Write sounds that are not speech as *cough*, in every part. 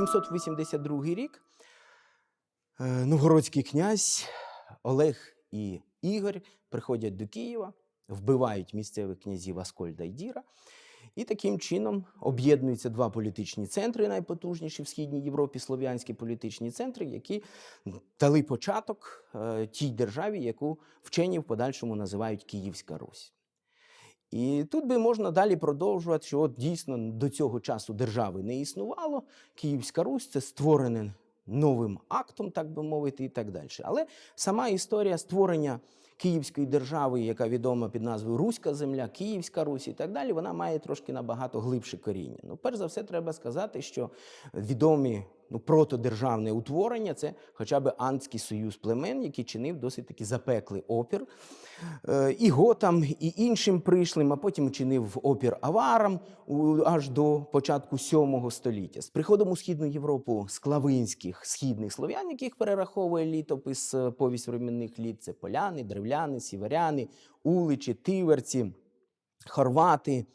882 рік е, новгородський князь Олег і Ігор приходять до Києва, вбивають місцевих князів Аскольда і Діра. І таким чином об'єднуються два політичні центри, найпотужніші в Східній Європі, слов'янські політичні центри, які дали початок е, тій державі, яку вчені в подальшому називають Київська Русь. І тут би можна далі продовжувати, що от дійсно до цього часу держави не існувало. Київська Русь це створене новим актом, так би мовити, і так далі. Але сама історія створення Київської держави, яка відома під назвою Руська земля, Київська Русь і так далі, вона має трошки набагато глибше коріння. Ну, перш за все, треба сказати, що відомі ну, протодержавне утворення це хоча б Андський союз племен, який чинив досить таки запеклий опір е, і готам, і іншим прийшлим, а потім чинив опір аварам аж до початку VII століття. З приходом у Східну Європу склавинських східних слов'ян, яких перераховує літопис е, повість временних літ, це поляни, древляни, сіверяни, уличі, тиверці, хорвати,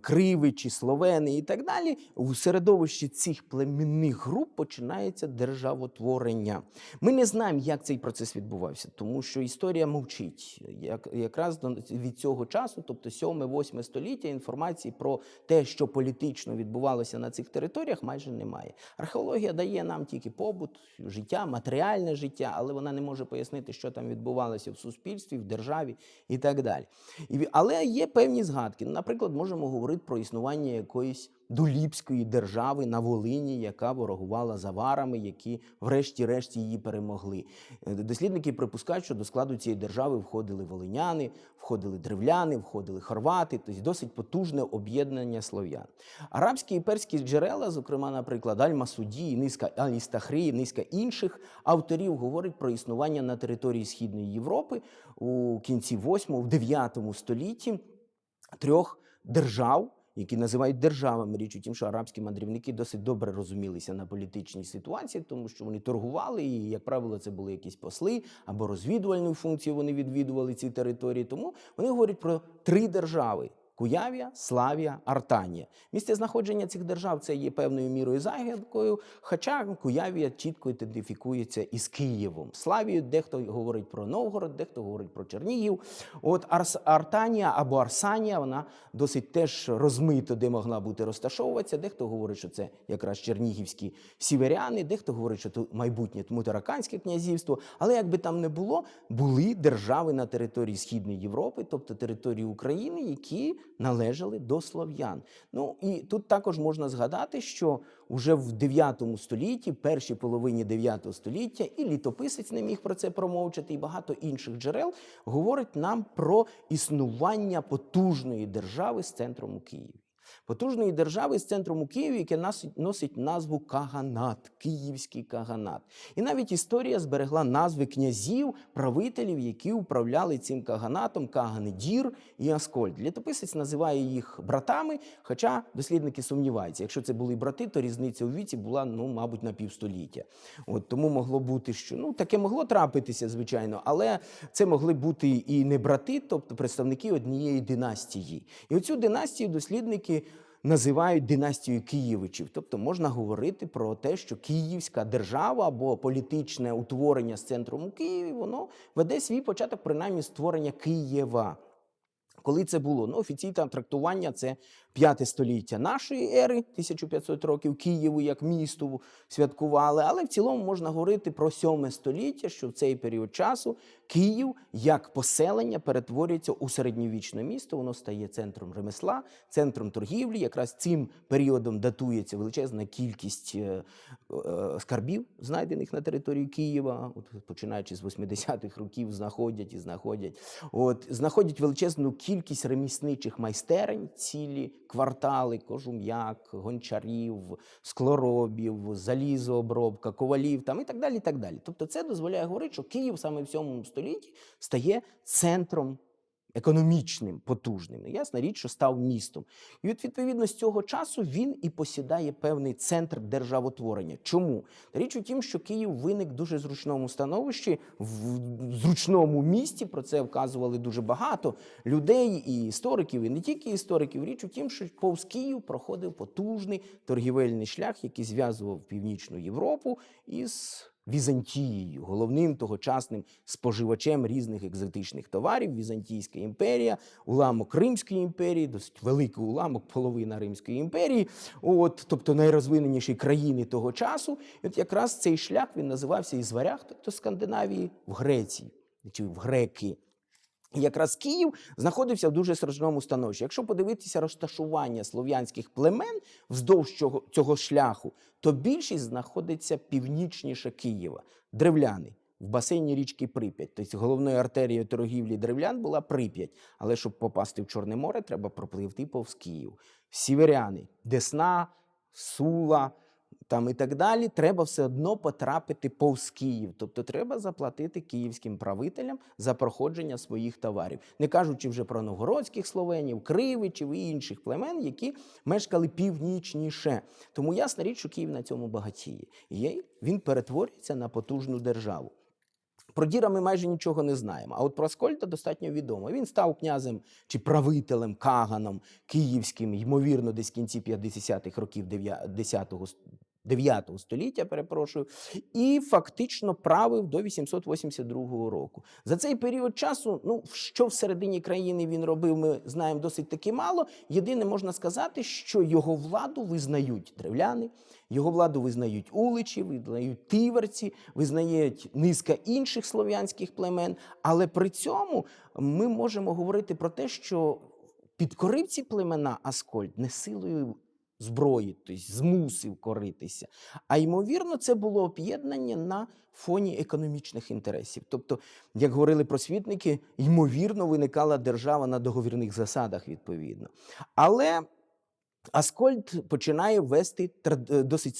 кривичі, словени і так далі, у середовищі цих племінних груп починається державотворення. Ми не знаємо, як цей процес відбувався, тому що історія мовчить. Як, якраз від цього часу, тобто 7-8 століття, інформації про те, що політично відбувалося на цих територіях, майже немає. Археологія дає нам тільки побут, життя, матеріальне життя, але вона не може пояснити, що там відбувалося в суспільстві, в державі і так далі. Але є певні згадки. Наприклад, можемо говорити про існування якоїсь доліпської держави на Волині, яка ворогувала з аварами, які врешті-решт її перемогли. Е, Дослідники припускають, що до складу цієї держави входили волиняни, входили древляни, входили хорвати, тобто досить потужне об'єднання слов'ян. Арабські і перські джерела, зокрема, наприклад, Аль-Масуді, низка Аль-Істахрі, низка інших авторів говорять про існування на території Східної Європи у кінці 8 в 9 столітті трьох держав, які називають державами. Річ у тім, що арабські мандрівники досить добре розумілися на політичній ситуації, тому що вони торгували, і, як правило, це були якісь посли або розвідувальну функцію вони відвідували ці території. Тому вони говорять про три держави. Куявія, Славія, Артанія. Місце знаходження цих держав це є певною мірою загадкою, хоча Куявія чітко ідентифікується із Києвом. Славію дехто говорить про Новгород, дехто говорить про Чернігів. От Арс, Артанія або Арсанія, вона досить теж розмито, де могла бути розташовуватися. Дехто говорить, що це якраз чернігівські сіверяни, дехто говорить, що це майбутнє Мутараканське князівство. Але як би там не було, були держави на території Східної Європи, тобто території України, які належали до слов'ян. Ну і тут також можна згадати, що вже в 9 столітті, першій половині 9 століття, і літописець не міг про це промовчати, і багато інших джерел говорить нам про існування потужної держави з центром у Києві. Потужної держави з центром у Києві, яке носить назву Каганат, Київський Каганат. І навіть історія зберегла назви князів, правителів, які управляли цим Каганатом Каганедір і Аскольд. Літописець називає їх братами, хоча дослідники сумніваються. Якщо це були брати, то різниця у віці була, ну, мабуть, на півстоліття. От тому могло бути, що ну таке могло трапитися, звичайно, але це могли бути і не брати, тобто представники однієї династії. І оцю династію дослідники називають династією Києвичів. Тобто можна говорити про те, що Київська держава або політичне утворення з центром у Києві, воно веде свій початок, принаймні, створення Києва. Коли це було? Ну, офіційне трактування це п'яте століття нашої ери, 1500 років Києву як місту святкували. Але в цілому можна говорити про сьоме століття, що в цей період часу Київ як поселення перетворюється у середньовічне місто. Воно стає центром ремесла, центром торгівлі. Якраз цим періодом датується величезна кількість е, е, скарбів, знайдених на території Києва. От починаючи з 80-х років, знаходять і знаходять. От знаходять величезну кількість ремісничих майстерень, цілі квартали, кожум'як, гончарів, склоробів, залізообробка, ковалів там і так далі. І так далі. Тобто, це дозволяє говорити, що Київ саме в 7 столітті стає центром економічним, потужним. Ну, Ясна річ, що став містом. І от відповідно з цього часу він і посідає певний центр державотворення. Чому? Та річ у тім, що Київ виник в дуже зручному становищі, в зручному місті. Про це вказували дуже багато людей, і істориків, і не тільки істориків. Річ у тім, що повз Київ проходив потужний торгівельний шлях, який зв'язував Північну Європу із Візантією, головним тогочасним споживачем різних екзотичних товарів. Візантійська імперія, уламок Римської імперії, досить великий уламок, половина Римської імперії, от, тобто найрозвиненіші країни того часу. І от якраз цей шлях він називався із варяг, тобто Скандинавії, в Греції чи в греки. Якраз Київ знаходився в дуже сражному становищі. Якщо подивитися розташування слов'янських племен вздовж цього, цього шляху, то більшість знаходиться північніше Києва, древляни. В басейні річки Прип'ять. Тобто головною артерією торгівлі древлян була Прип'ять. Але щоб попасти в Чорне море, треба пропливти повз Київ. Сіверяни, Десна, Сула, там і так далі, треба все одно потрапити повз Київ. Тобто треба заплатити київським правителям за проходження своїх товарів, не кажучи вже про новгородських словенів, кривичів і інших племен, які мешкали північніше. Тому ясна річ, що Київ на цьому багатіє. І він перетворюється на потужну державу. Про Діра ми майже нічого не знаємо. А от про Аскольда достатньо відомо. Він став князем чи правителем, каганом київським, ймовірно, десь в кінці 50-х років 10-го 9 століття, перепрошую, і фактично правив до 882 року. За цей період часу, ну що всередині країни він робив, ми знаємо досить таки мало. Єдине можна сказати, що його владу визнають древляни, його владу визнають уличі, визнають тиверці, визнають низка інших слов'янських племен. Але при цьому ми можемо говорити про те, що підкорив ці племена Аскольд не силою зброї, тобто змусив коритися. А ймовірно, це було об'єднання на фоні економічних інтересів. Тобто, як говорили просвітники, ймовірно, виникала держава на договірних засадах відповідно. Але Аскольд починає вести досить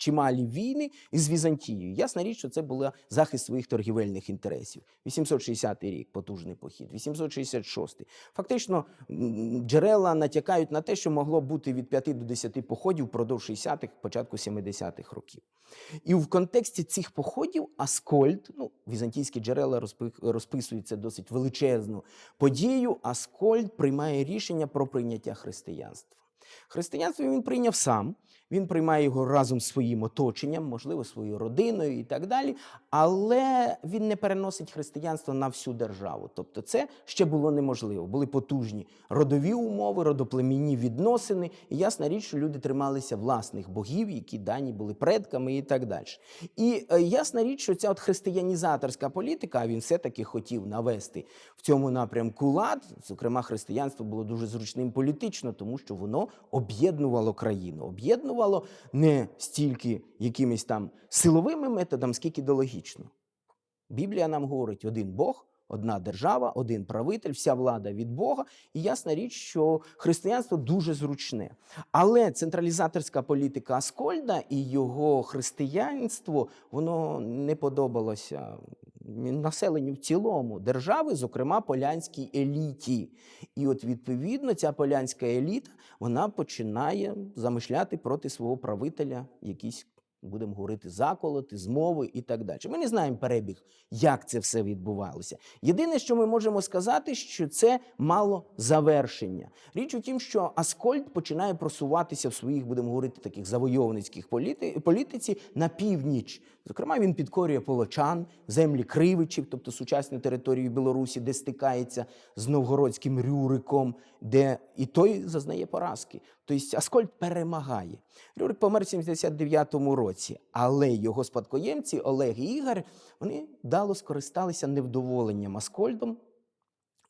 чималі війни із Візантією. Ясна річ, що це був захист своїх торгівельних інтересів. 860 рік потужний похід, 866. Фактично, джерела натякають на те, що могло бути від 5 до 10 походів впродовж 60-х, початку 70-х років. І в контексті цих походів Аскольд, ну, візантійські джерела розпи- розписують це досить величезну подію. Аскольд приймає рішення про прийняття християнства. Християнство він прийняв сам, він приймає його разом з своїм оточенням, можливо, своєю родиною і так далі. Але він не переносить християнство на всю державу. Тобто, це ще було неможливо. Були потужні родові умови, родоплемінні відносини. І ясна річ, що люди трималися власних богів, які дані були предками і так далі. І е, ясна річ, що ця от християнізаторська політика, а він все-таки хотів навести в цьому напрямку лад. Зокрема, християнство було дуже зручним політично, тому що воно об'єднувало країну, об'єднувало не стільки якимись там силовими методами, скільки ідеологічно. Біблія нам говорить: один Бог, одна держава, один правитель, вся влада від Бога. І ясна річ, що християнство дуже зручне. Але централізаторська політика Аскольда і його християнство воно не подобалося населенню в цілому держави, зокрема полянській еліті. І от відповідно ця полянська еліта вона починає замишляти проти свого правителя якісь. Будемо говорити заколоти, змови і так далі. Ми не знаємо перебіг, як це все відбувалося. Єдине, що ми можемо сказати, що це мало завершення. Річ у тім, що Аскольд починає просуватися в своїх, будемо говорити, таких завойовницьких політи, політиці на північ. Зокрема, він підкорює полочан, землі кривичів, тобто сучасну територію Білорусі, де стикається з новгородським Рюриком, де і той зазнає поразки. Тобто Аскольд перемагає. Рюрик помер в 79-му році, але його спадкоємці Олег і Ігор вони дало скористалися невдоволенням Аскольдом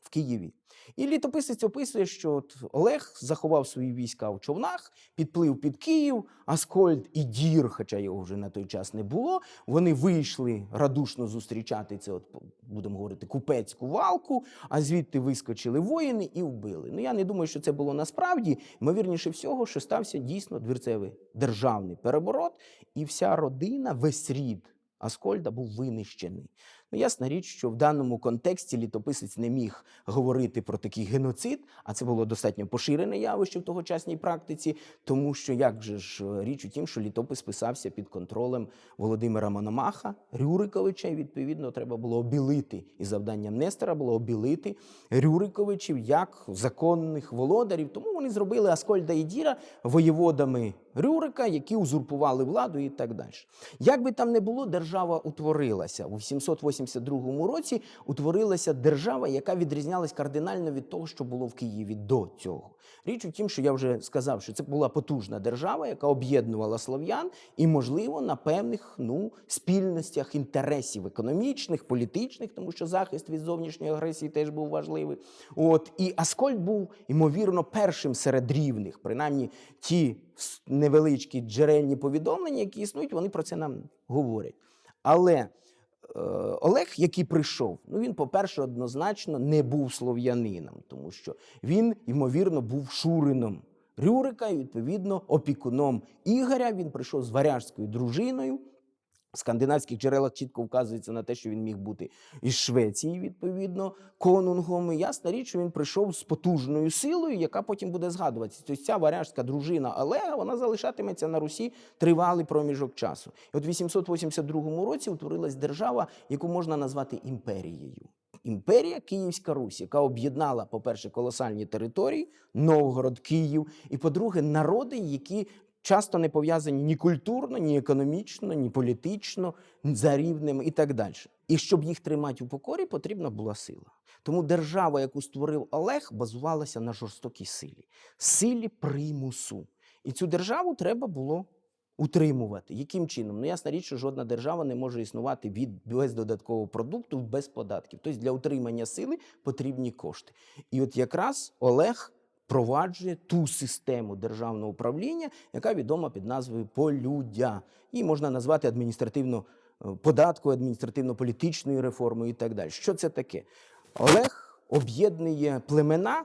в Києві. І літописець описує, що от Олег заховав свої війська в човнах, підплив під Київ, Аскольд і Дір, хоча його вже на той час не було. Вони вийшли радушно зустрічати це, от, будемо говорити, купецьку валку, а звідти вискочили воїни і вбили. Ну я не думаю, що це було насправді. Ймовірніше всього, що стався дійсно двірцевий державний переворот, і вся родина, весь рід Аскольда був винищений. Ну, ясна річ, що в даному контексті літописець не міг говорити про такий геноцид, а це було достатньо поширене явище в тогочасній практиці, тому що як же ж е, річ у тім, що літопис писався під контролем Володимира Мономаха, Рюриковича, і відповідно треба було обілити, і завданням Нестора було обілити Рюриковичів як законних володарів. Тому вони зробили Аскольда і Діра воєводами Рюрика, які узурпували владу і так далі. Як би там не було, держава утворилася. У 782 році утворилася держава, яка відрізнялась кардинально від того, що було в Києві до цього. Річ у тім, що я вже сказав, що це була потужна держава, яка об'єднувала слов'ян, і, можливо, на певних ну, спільностях інтересів економічних, політичних, тому що захист від зовнішньої агресії теж був важливий. От і Аскольд був ймовірно першим серед рівних, принаймні ті невеличкі джерельні повідомлення, які існують, вони про це нам говорять. Але Олег, який прийшов, ну він, по-перше, однозначно не був слов'янином, тому що він, ймовірно, був шурином Рюрика і, відповідно, опікуном Ігоря. Він прийшов з варяжською дружиною. В скандинавських джерелах чітко вказується на те, що він міг бути із Швеції, відповідно, конунгом. І ясна річ, що він прийшов з потужною силою, яка потім буде згадуватися. Тобто ця варяжська дружина Олега вона залишатиметься на Русі тривалий проміжок часу. І от в 882 році утворилась держава, яку можна назвати імперією. Імперія Київська Русь, яка об'єднала, по-перше, колосальні території, Новгород, Київ, і по-друге, народи, які часто не пов'язані ні культурно, ні економічно, ні політично, за рівнем і так далі. І щоб їх тримати у покорі, потрібна була сила. Тому держава, яку створив Олег, базувалася на жорстокій силі, силі примусу. І цю державу треба було утримувати. Яким чином? Ну, ясна річ, що жодна держава не може існувати від без додаткового продукту, без податків. Тобто для утримання сили потрібні кошти. І от якраз Олег впроваджує ту систему державного управління, яка відома під назвою полюдя. Її можна назвати адміністративно е, податковою, адміністративно-політичною реформою і так далі. Що це таке? Олег об'єднує племена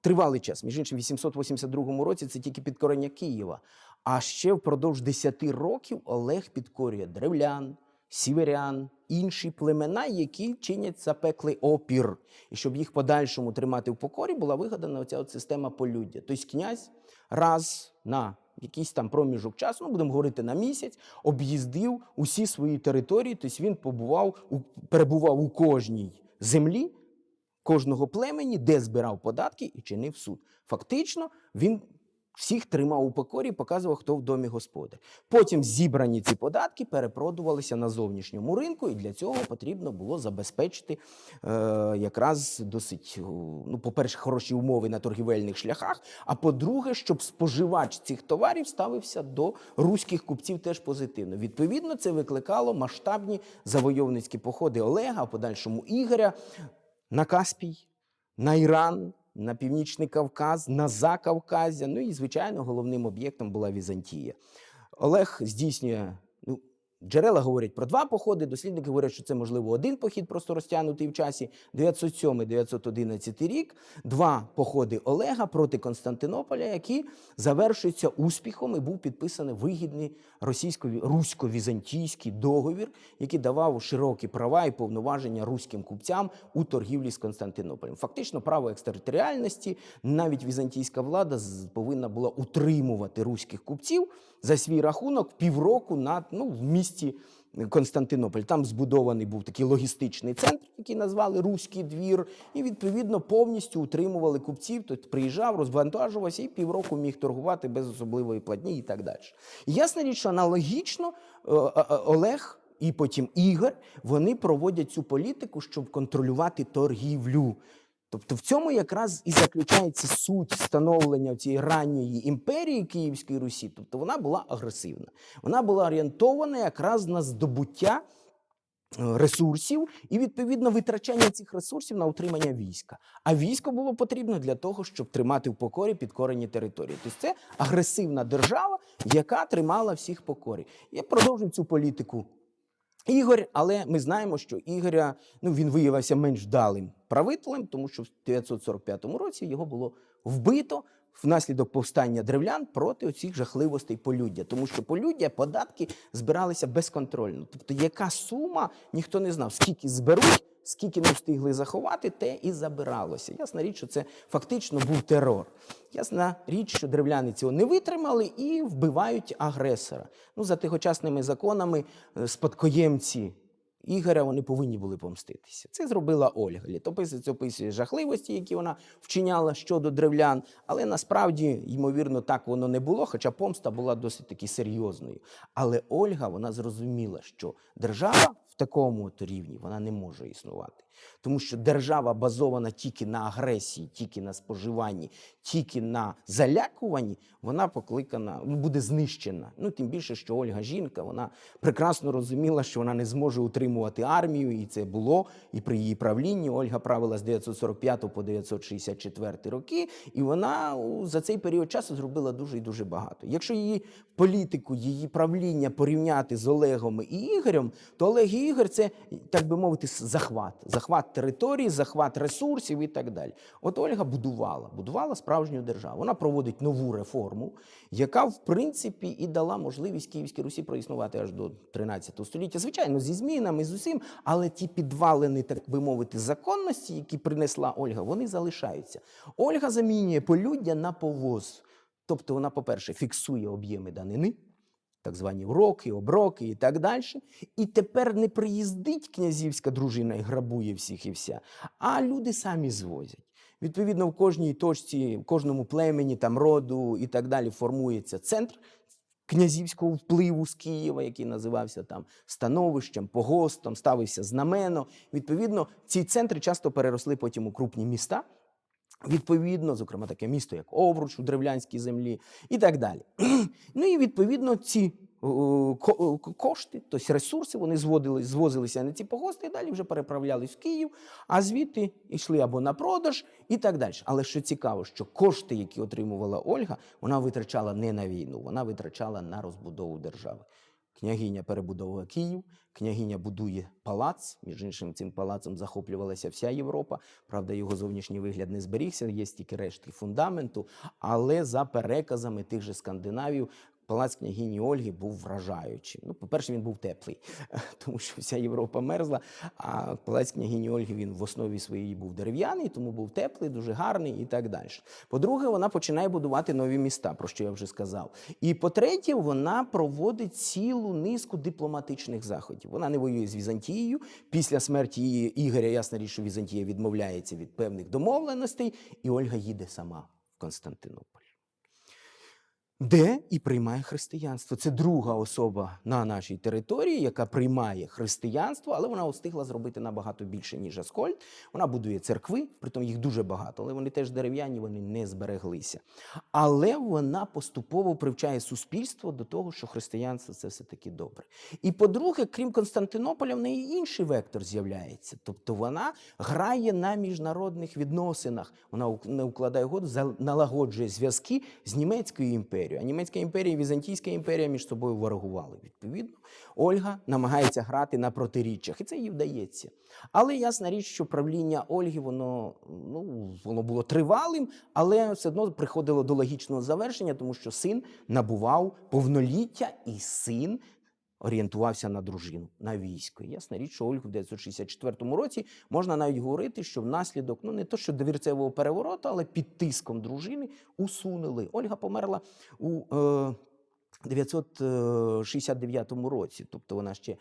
тривалий час. Між іншим, в 882 році це тільки підкорення Києва. А ще впродовж 10 років Олег підкорює древлян, сіверян, інші племена, які чинять запеклий опір. І щоб їх подальшому тримати в покорі, була вигадана оця от система полюддя. Тобто князь раз на якийсь там проміжок часу, ну будемо говорити на місяць, об'їздив усі свої території. Тобто він побував перебував у кожній землі кожного племені, де збирав податки і чинив суд. Фактично, він всіх тримав у покорі, показував, хто в домі господар. Потім зібрані ці податки перепродувалися на зовнішньому ринку, і для цього потрібно було забезпечити е, якраз досить, ну, по-перше, хороші умови на торгівельних шляхах. А по-друге, щоб споживач цих товарів ставився до руських купців теж позитивно. Відповідно, це викликало масштабні завойовницькі походи Олега, а подальшому Ігоря на Каспій, на Іран, на Північний Кавказ, на Закавказя. Ну і, звичайно, головним об'єктом була Візантія. Олег здійснює. Джерела говорять про два походи. Дослідники говорять, що це можливо один похід, просто розтягнутий в часі. 907-911 рік. Два походи Олега проти Константинополя, які завершуються успіхом і був підписаний вигідний російсько-русько-візантійський договір, який давав широкі права і повноваження руським купцям у торгівлі з Константинополем. Фактично, право екстериторіальності, навіть візантійська влада повинна була утримувати руських купців за свій рахунок півроку на ну, в місті Константинополь. Там збудований був такий логістичний центр, який назвали Руський двір, і відповідно повністю утримували купців. Тобто приїжджав, розвантажувався і півроку міг торгувати без особливої платні і так далі. Ясна річ, що аналогічно е, е, е, Олег. І потім Ігор, вони проводять цю політику, щоб контролювати торгівлю. Тобто в цьому якраз і заключається суть становлення цієї ранньої імперії Київської Русі. Тобто вона була агресивна. Вона була орієнтована якраз на здобуття е, ресурсів і відповідно витрачання цих ресурсів на утримання війська. А військо було потрібно для того, щоб тримати в покорі підкорені території. Тобто це агресивна держава, яка тримала всіх покорі. Я продовжив цю політику Ігор, але ми знаємо, що Ігоря ну, він виявився менш вдалим правителем, тому що в 945 році його було вбито внаслідок повстання древлян проти оцих жахливостей полюддя. Тому що полюддя, податки збиралися безконтрольно. Тобто, яка сума, ніхто не знав, скільки зберуть, скільки не встигли заховати, те і забиралося. Ясна річ, що це фактично був терор. Ясна річ, що древляни цього не витримали і вбивають агресора. Ну, за тихочасними законами е, спадкоємці Ігоря вони повинні були помститися. Це зробила Ольга. Літописець описує жахливості, які вона вчиняла щодо древлян, але насправді, ймовірно, так воно не було, хоча помста була досить таки серйозною. Але Ольга вона зрозуміла, що держава в такому от рівні вона не може існувати. Тому що держава базована тільки на агресії, тільки на споживанні, тільки на залякуванні, вона покликана, ну, буде знищена. Ну тим більше, що Ольга жінка, вона прекрасно розуміла, що вона не зможе утримувати армію, і це було і при її правлінні. Ольга правила з 945 по 964 роки, і вона за цей період часу зробила дуже і дуже багато. Якщо її політику, її правління порівняти з Олегом і Ігорем, то Олег і Ігор це, так би мовити, захват. Захват території, захват ресурсів і так далі. От Ольга будувала, будувала справжню державу. Вона проводить нову реформу, яка, в принципі, і дала можливість Київській Русі проіснувати аж до 13 століття. Звичайно, зі змінами, з усім, але ті підвалини, так би мовити, законності, які принесла Ольга, вони залишаються. Ольга замінює полюддя на повоз. Тобто вона, по-перше, фіксує об'єми данини, так звані уроки, оброки і так далі. І тепер не приїздить князівська дружина і грабує всіх і вся, а люди самі звозять. Відповідно, в кожній точці, в кожному племені, там роду і так далі формується центр князівського впливу з Києва, який називався там становищем, погостом, ставився знамено. Відповідно, ці центри часто переросли потім у крупні міста. Відповідно, зокрема, таке місто, як Овруч у древлянській землі, і так далі. *clears throat* ну і відповідно ці о, кошти, тобто ресурси, вони зводили, звозилися на ці погости і далі вже переправлялись в Київ, а звідти йшли або на продаж і так далі. Але що цікаво, що кошти, які отримувала Ольга, вона витрачала не на війну, вона витрачала на розбудову держави. Княгиня перебудовує Київ, княгиня будує палац. Між іншим, цим палацом захоплювалася вся Європа. Правда, його зовнішній вигляд не зберігся, є тільки рештки фундаменту. Але за переказами тих же скандинавів, палац княгині Ольги був вражаючим. Ну, по-перше, він був теплий, *laughs* тому що вся Європа мерзла. А палац княгині Ольги він в основі своїй був дерев'яний, тому був теплий, дуже гарний і так далі. По-друге, вона починає будувати нові міста, про що я вже сказав. І по-третє, вона проводить цілу низку дипломатичних заходів. Вона не воює з Візантією. Після смерті її Ігоря, ясна річ, що Візантія відмовляється від певних домовленостей, і Ольга їде сама в Константинополь. Де і приймає християнство. Це друга особа на нашій території, яка приймає християнство, але вона встигла зробити набагато більше, ніж Аскольд. Вона будує церкви, притом їх дуже багато, але вони теж дерев'яні, вони не збереглися. Але вона поступово привчає суспільство до того, що християнство це все-таки добре. І по-друге, крім Константинополя, в неї інший вектор з'являється. Тобто вона грає на міжнародних відносинах. Вона не укладає угоду, налагоджує зв'язки з німецькою імперією. А німецька імперія і Візантійська імперія між собою ворогували. Відповідно, Ольга намагається грати на протиріччях, і це їй вдається. Але ясна річ, що правління Ольги воно, ну, воно було тривалим, але все одно приходило до логічного завершення, тому що син набував повноліття, і син орієнтувався на дружину, на військо. Ясна річ, що Ольгу в 1964 році можна навіть говорити, що внаслідок, ну не то що довірцевого перевороту, але під тиском дружини усунули. Ольга померла у. Е, 969 році, тобто вона ще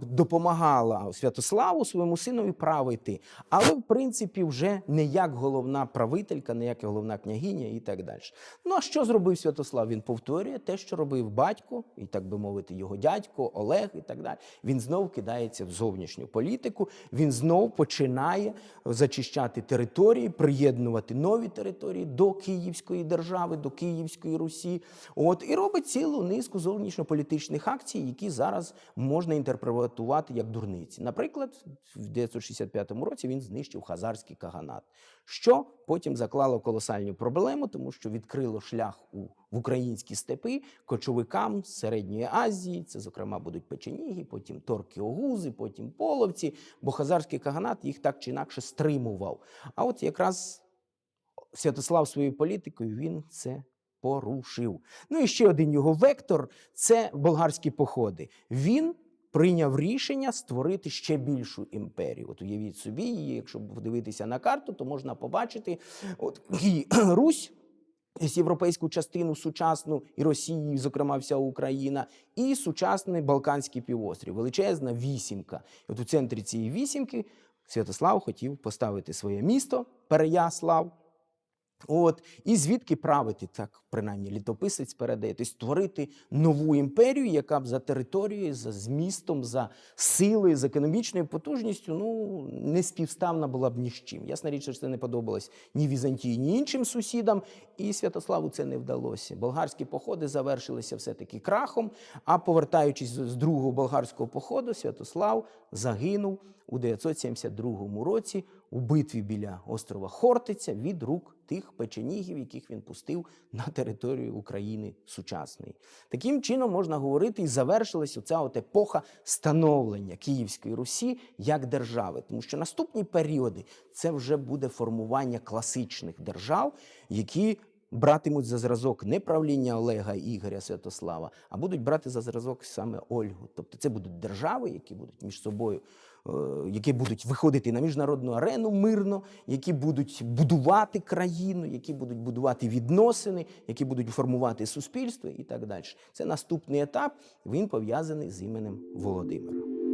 допомагала Святославу своєму синові правити, але в принципі вже не як головна правителька, не як головна княгиня і так далі. Ну а що зробив Святослав? Він повторює те, що робив батько, і так би мовити, його дядько, Олег і так далі. Він знов кидається в зовнішню політику, він знов починає зачищати території, приєднувати нові території до Київської держави, до Київської Русі. От і робить цілу низку зовнішньополітичних акцій, які зараз можна інтерпретувати як дурниці. Наприклад, в 965 році він знищив хазарський каганат, що потім заклало колосальну проблему, тому що відкрило шлях у в українські степи кочовикам з середньої Азії. Це, зокрема, будуть печеніги, потім торки огузи, потім половці, бо хазарський каганат їх так чи інакше стримував. А от якраз Святослав своєю політикою він це порушив. Ну і ще один його вектор це болгарські походи. Він прийняв рішення створити ще більшу імперію. От уявіть собі, її, якщо подивитися на карту, то можна побачити от, *clears throat* і Русь. Європейську частину сучасну і Росії, зокрема вся Україна, і сучасний Балканський півострів, величезна вісімка. І от у центрі цієї вісімки Святослав хотів поставити своє місто Переяслав. От, і звідки правити, так принаймні літописець передає, тобто створити нову імперію, яка б за територією, за змістом, за силою, за економічною потужністю ну, не співставна була б ні з чим. Ясна річ, що це не подобалось ні Візантії, ні іншим сусідам, і Святославу це не вдалося. Болгарські походи завершилися все-таки крахом, а повертаючись з другого болгарського походу, Святослав загинув у 972 році у битві біля острова Хортиця від рук тих печенігів, яких він пустив на територію України сучасної. Таким чином можна говорити, і завершилась оця от епоха становлення Київської Русі як держави, тому що наступні періоди це вже буде формування класичних держав, які братимуть за зразок не правління Олега Ігоря Святослава, а будуть брати за зразок саме Ольгу. Тобто це будуть держави, які будуть між собою, які будуть виходити на міжнародну арену мирно, які будуть будувати країну, які будуть будувати відносини, які будуть формувати суспільство і так далі. Це наступний етап. Він пов'язаний з іменем Володимира.